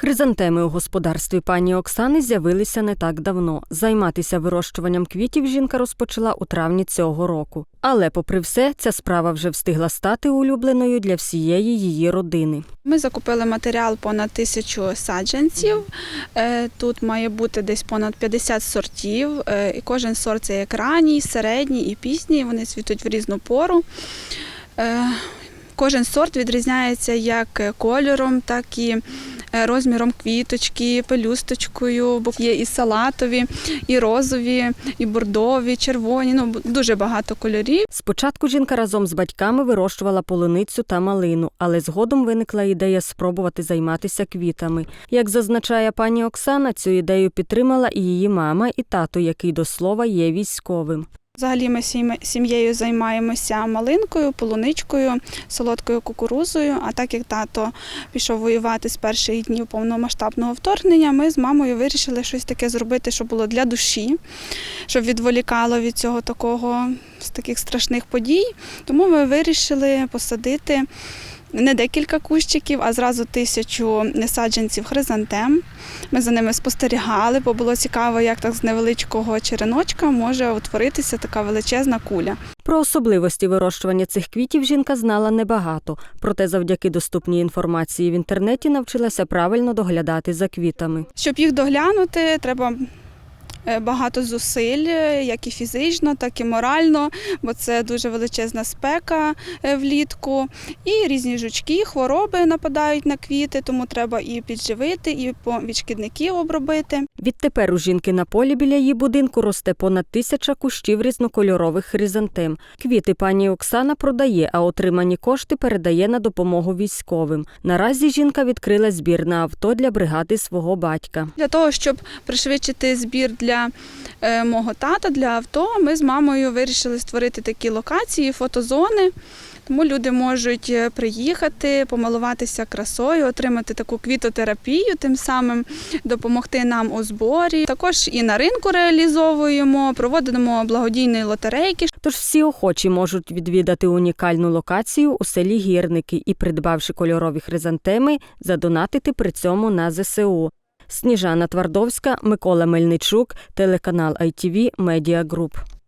Хризантеми у господарстві пані Оксани з'явилися не так давно. Займатися вирощуванням квітів жінка розпочала у травні цього року. Але, попри все, ця справа вже встигла стати улюбленою для всієї її родини. Ми закупили матеріал понад тисячу саджанців. Е, Тут має бути десь понад 50 сортів. Е, І кожен сорт це як ранній, середній і пізній. Вони цвітуть в різну пору. Е, Кожен сорт відрізняється як кольором, так і розміром квіточки, пелюсточкою, бо є і салатові, і розові, і бордові, червоні. Ну дуже багато кольорів. Спочатку жінка разом з батьками вирощувала полуницю та малину, але згодом виникла ідея спробувати займатися квітами. Як зазначає пані Оксана, цю ідею підтримала і її мама, і тато, який до слова є військовим. Взагалі ми сім- сім'єю займаємося малинкою, полуничкою, солодкою кукурузою. А так як тато пішов воювати з перших днів повномасштабного вторгнення, ми з мамою вирішили щось таке зробити, що було для душі, щоб відволікало від цього такого з таких страшних подій. Тому ми вирішили посадити. Не декілька кущиків, а зразу тисячу саджанців хризантем. Ми за ними спостерігали, бо було цікаво, як так з невеличкого череночка може утворитися така величезна куля. Про особливості вирощування цих квітів жінка знала небагато, проте завдяки доступній інформації в інтернеті навчилася правильно доглядати за квітами. Щоб їх доглянути, треба багато зусиль, е, як і фізично, так і морально, бо це дуже величезна спека е, влітку. І різні жучки, хвороби нападають на квіти, тому треба і підживити, і по- від шкідників обробити. Відтепер у жінки на полі біля її будинку росте понад тисяча кущів різнокольорових хризантем. Квіти пані Оксана продає, а отримані кошти передає на допомогу військовим. Наразі жінка відкрила збір на авто для бригади свого батька. Для того, щоб пришвидшити збір для е, мого тата, для авто, ми з мамою вирішили створити такі локації, фотозони. Тому люди можуть е, приїхати, помилуватися красою, отримати таку квітотерапію, тим самим допомогти нам у зборі. Також і на ринку реалізовуємо, проводимо благодійні лотерейки, Тож всі охочі можуть відвідати унікальну локацію у селі Гірники і, придбавши кольорові хризантеми, задонатити при цьому на ЗСУ. Сніжана Твардовська, Микола Мельничук, телеканал ITV Media Group.